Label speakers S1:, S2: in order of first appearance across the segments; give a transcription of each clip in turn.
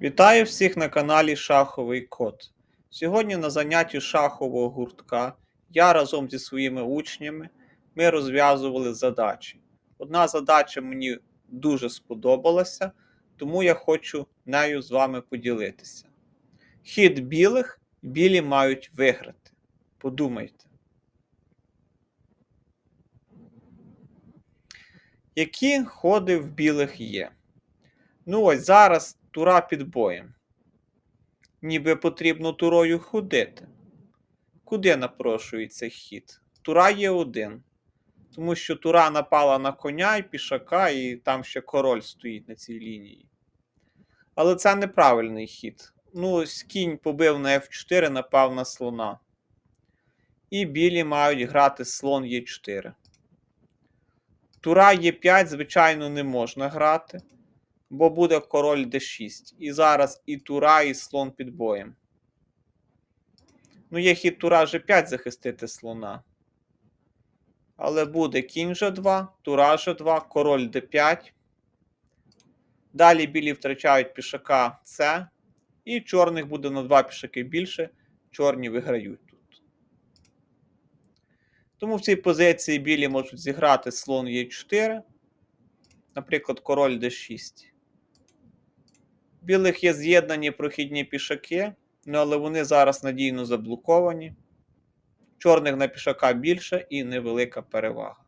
S1: Вітаю всіх на каналі Шаховий Код. Сьогодні на занятті шахового гуртка я разом зі своїми учнями ми розв'язували задачі. Одна задача мені дуже сподобалася, тому я хочу нею з вами поділитися. Хід білих білі мають виграти. Подумайте. Які ходи в білих є? Ну ось зараз тура під боєм. Ніби потрібно турою ходити. Куди напрошується хід? Тура є один. Тому що тура напала на коня і пішака, і там ще король стоїть на цій лінії. Але це неправильний хід. Ну, кінь побив на F4, напав на слона. І білі мають грати слон Е4. Тура Е5, звичайно, не можна грати бо буде король d6. І зараз і тура, і слон під боєм. Ну, є хід тура g5 захистити слона. Але буде кінь g2, тура g2, король d5. Далі білі втрачають пішака С. І чорних буде на два пішаки більше. Чорні виграють тут. Тому в цій позиції білі можуть зіграти слон Е4. Наприклад, король d6. Білих є з'єднані прохідні пішаки, ну, але вони зараз надійно заблоковані. Чорних на пішака більше і невелика перевага.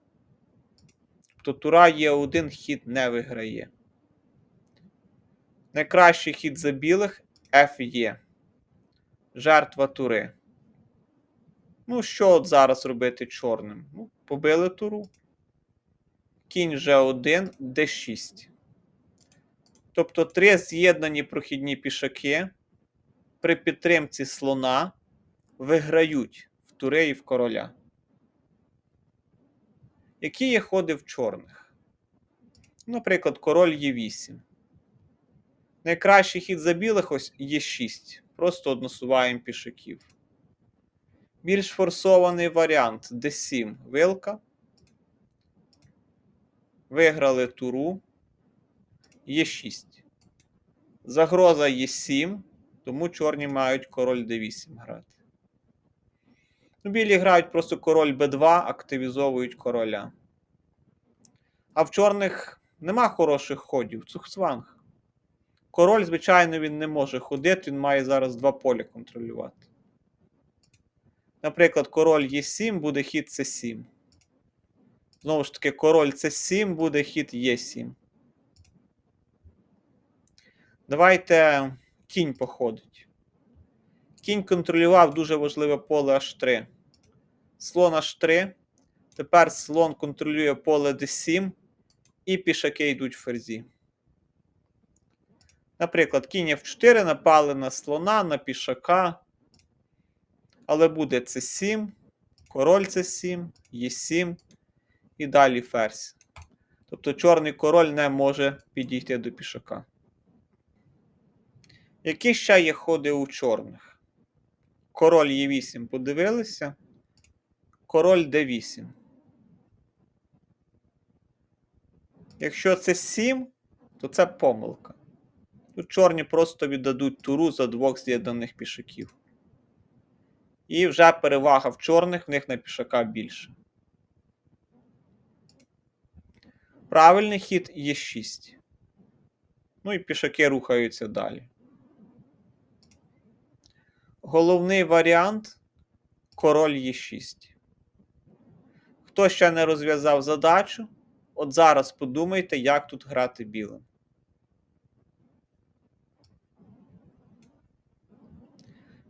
S1: Тобто тура є один хід не виграє. Найкращий хід за білих F. Жертва тури. Ну, що от зараз робити чорним? Ну, Побили туру. Кінь G1, D6. Тобто три з'єднані прохідні пішаки при підтримці слона виграють в тури і в короля. Які є ходи в чорних? Наприклад, король Е8. Найкращий хід за білих ось Е6. Просто односуваємо пішаків. Більш форсований варіант d7 вилка. Виграли туру. Е6. Загроза Е7, тому чорні мають король d8 грати. Ну, Білі грають просто король b2, активізовують короля. А в чорних нема хороших ходів. Цухцванг. Король, звичайно, він не може ходити, він має зараз два поля контролювати. Наприклад, король Е7 буде хід С7. Знову ж таки, король С7 буде хід Е7. Давайте кінь походить. Кінь контролював дуже важливе поле H3. Слон H3. Тепер слон контролює поле D7, і пішаки йдуть в ферзі. Наприклад, кінь F4 напали на слона, на пішака. Але буде C7, король C7, Е7 і далі ферзь. Тобто чорний король не може підійти до пішака. Які ще є ходи у чорних? Король Е8 подивилися. Король Д8. Якщо це 7, то це помилка. Тут чорні просто віддадуть туру за двох з'єднаних пішаків. І вже перевага в чорних, в них на пішака більше. Правильний хід є 6. Ну і пішаки рухаються далі. Головний варіант король Е6. Хто ще не розв'язав задачу, от зараз подумайте, як тут грати білим.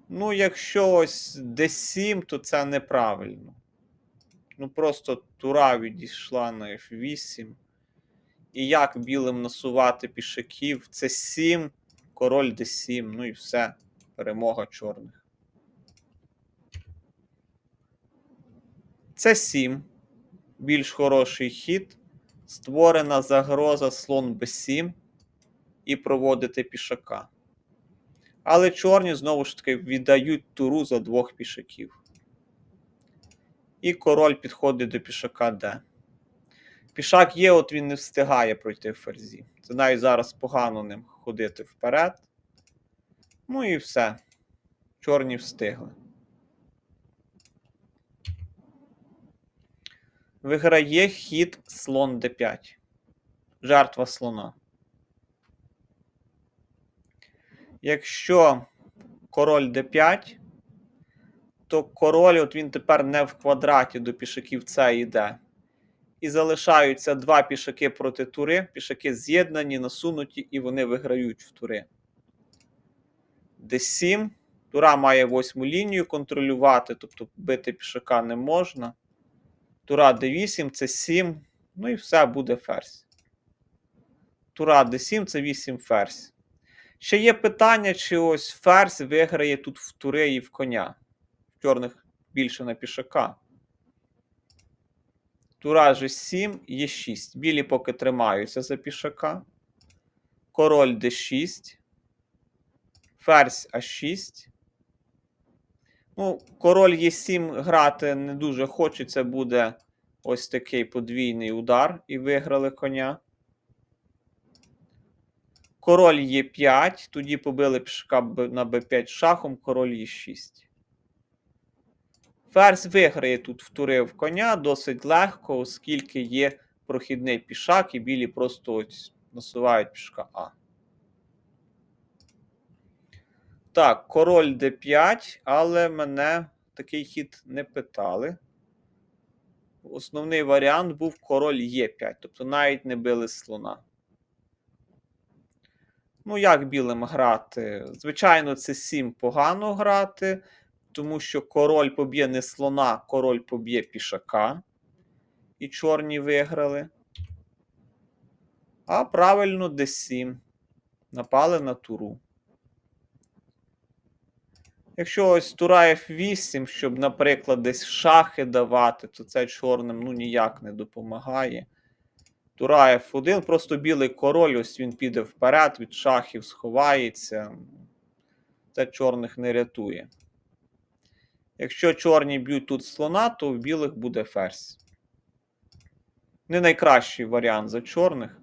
S1: Ну, якщо ось d7, то це неправильно. Ну, просто тура відійшла на F8. І як білим насувати пішаків? Це 7, король d7, ну і все перемога чорних. Це 7. Більш хороший хід. Створена загроза слон b7 і проводити пішака. Але чорні знову ж таки віддають туру за двох пішаків. І король підходить до пішака Д. Пішак є, от він не встигає пройти в ферзі. Це навіть зараз погано ним ходити вперед. Ну і все. Чорні встигли. Виграє хід слон d5. Жертва слона. Якщо король d5, то король, от він тепер не в квадраті до пішаків С і. І залишаються два пішаки проти тури. Пішаки з'єднані, насунуті, і вони виграють в тури. D7. Тура має восьму лінію контролювати, тобто бити пішака не можна. Тура d8 це 7. Ну і все буде ферзь. Тура d7 це 8 ферзь. Ще є питання, чи ось ферзь виграє тут в тури і в коня. В чорних більше на пішака. Тура G7, є 6. Білі поки тримаються за пішака. Король d6. Ферзь А6. Ну, король Е7 грати не дуже хочеться, буде ось такий подвійний удар, і виграли коня. Король Е5, тоді побили пішака Б- на Б5 шахом, король Е6. Ферзь виграє тут втурив коня досить легко, оскільки є прохідний пішак, і білі просто ось насувають пішка А. Так, король d5, але мене такий хід не питали. Основний варіант був король Е5, тобто навіть не били слона. Ну, як білим грати? Звичайно, це 7 погано грати, тому що король поб'є не слона, король поб'є пішака. І чорні виграли. А правильно d7. Напали на туру. Якщо ось тура F8, щоб, наприклад, десь шахи давати, то це чорним ну, ніяк не допомагає. Тура F1, просто білий король, ось він піде вперед, від шахів сховається. Це чорних не рятує. Якщо чорні б'ють тут слона, то в білих буде ферзь. Не найкращий варіант за чорних.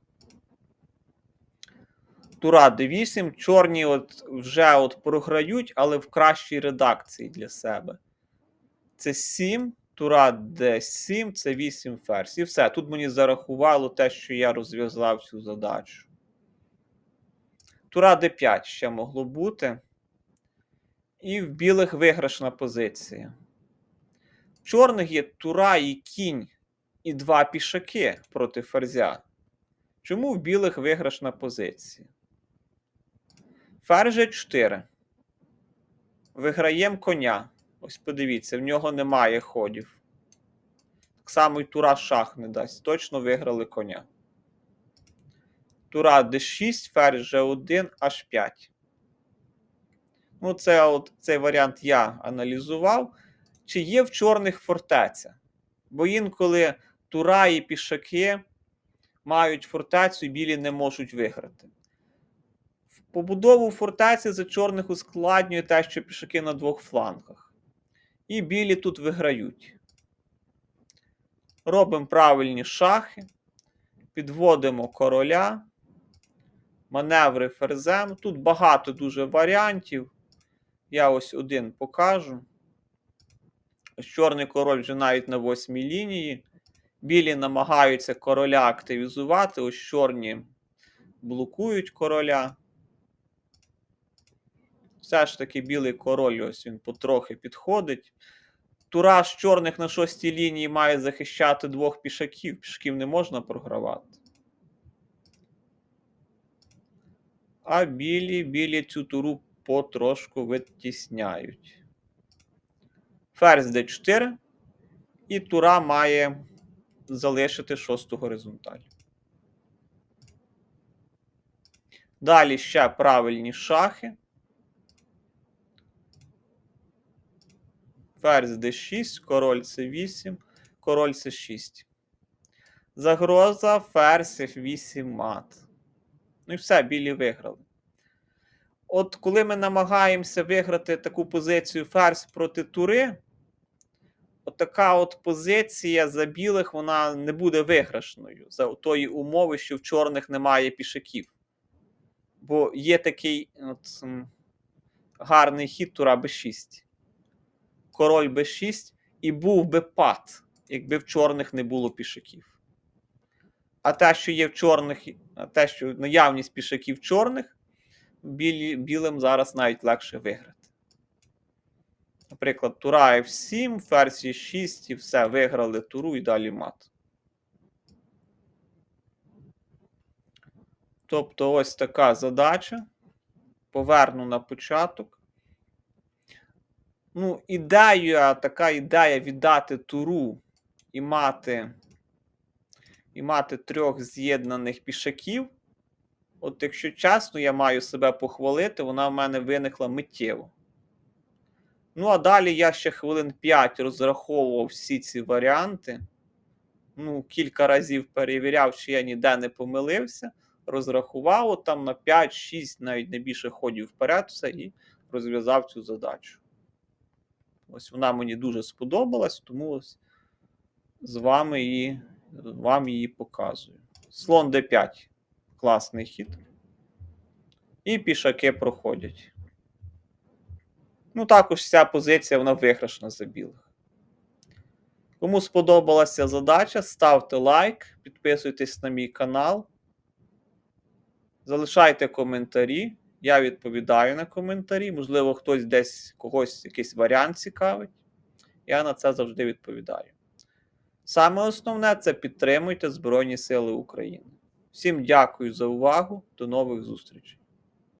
S1: Тура d8. Чорні от вже от програють, але в кращій редакції для себе. Це 7, тура d7, це 8 ферзь. І все. Тут мені зарахувало те, що я розв'язав цю задачу. Тура d5 ще могло бути. І в білих виграшна позиція. В чорних є тура і кінь, і два пішаки проти ферзя. Чому в білих виграшна позиція? Ферзь G4. Виграємо коня. Ось подивіться, в нього немає ходів. Так само і тура шах не дасть. Точно виграли коня. Тура D6, ферзь G1, H5. Ну, це от, цей варіант я аналізував. Чи є в чорних фортеця? Бо інколи тура і пішаки мають фортецю і білі не можуть виграти. Побудову фортеці за чорних ускладнює те, що пішаки на двох флангах. І білі тут виграють. Робимо правильні шахи. Підводимо короля. Маневри ферзем. Тут багато дуже варіантів. Я ось один покажу. Ось чорний король вже навіть на восьмій лінії. Білі намагаються короля активізувати. Ось чорні блокують короля. Все ж таки білий король, ось він потрохи підходить. Тураж чорних на шостій лінії має захищати двох пішаків. Пішаків не можна програвати. А білі, білі цю туру потрошку витісняють. Ферзь d4. І тура має залишити шосту горизонталь. Далі ще правильні шахи. Ферзь d6, король c8, король c6. Загроза, ферзь f8 мат. Ну і все, білі виграли. От коли ми намагаємося виграти таку позицію ферзь проти тури, от така от позиція за білих вона не буде виграшною за тої умови, що в чорних немає пішаків. Бо є такий от, гарний хід тура Б6. Король Б6 і був би пад, якби в чорних не було пішаків. А те, що є в чорних, а те, що наявність пішаків чорних, білі, білим зараз навіть легше виграти. Наприклад, тура F7, ферзь Е6 і все, виграли туру і далі мат. Тобто ось така задача. Поверну на початок. Ну, ідея, така ідея віддати туру і мати, і мати трьох з'єднаних пішаків. От, якщо чесно, я маю себе похвалити, вона в мене виникла миттєво. Ну, а далі я ще хвилин 5 розраховував всі ці варіанти. Ну, кілька разів перевіряв, чи я ніде не помилився. Розрахував там на 5-6, навіть не більше ходів вперед, все і розв'язав цю задачу. Ось вона мені дуже сподобалась, тому ось з вами її, вам її показую. Слон d5. Класний хід. І пішаки проходять. Ну, також ця позиція вона виграшна за білих. Кому сподобалася задача, ставте лайк, підписуйтесь на мій канал. Залишайте коментарі. Я відповідаю на коментарі. Можливо, хтось десь когось якийсь варіант цікавить. Я на це завжди відповідаю. Саме основне це підтримуйте Збройні Сили України. Всім дякую за увагу. До нових зустрічей.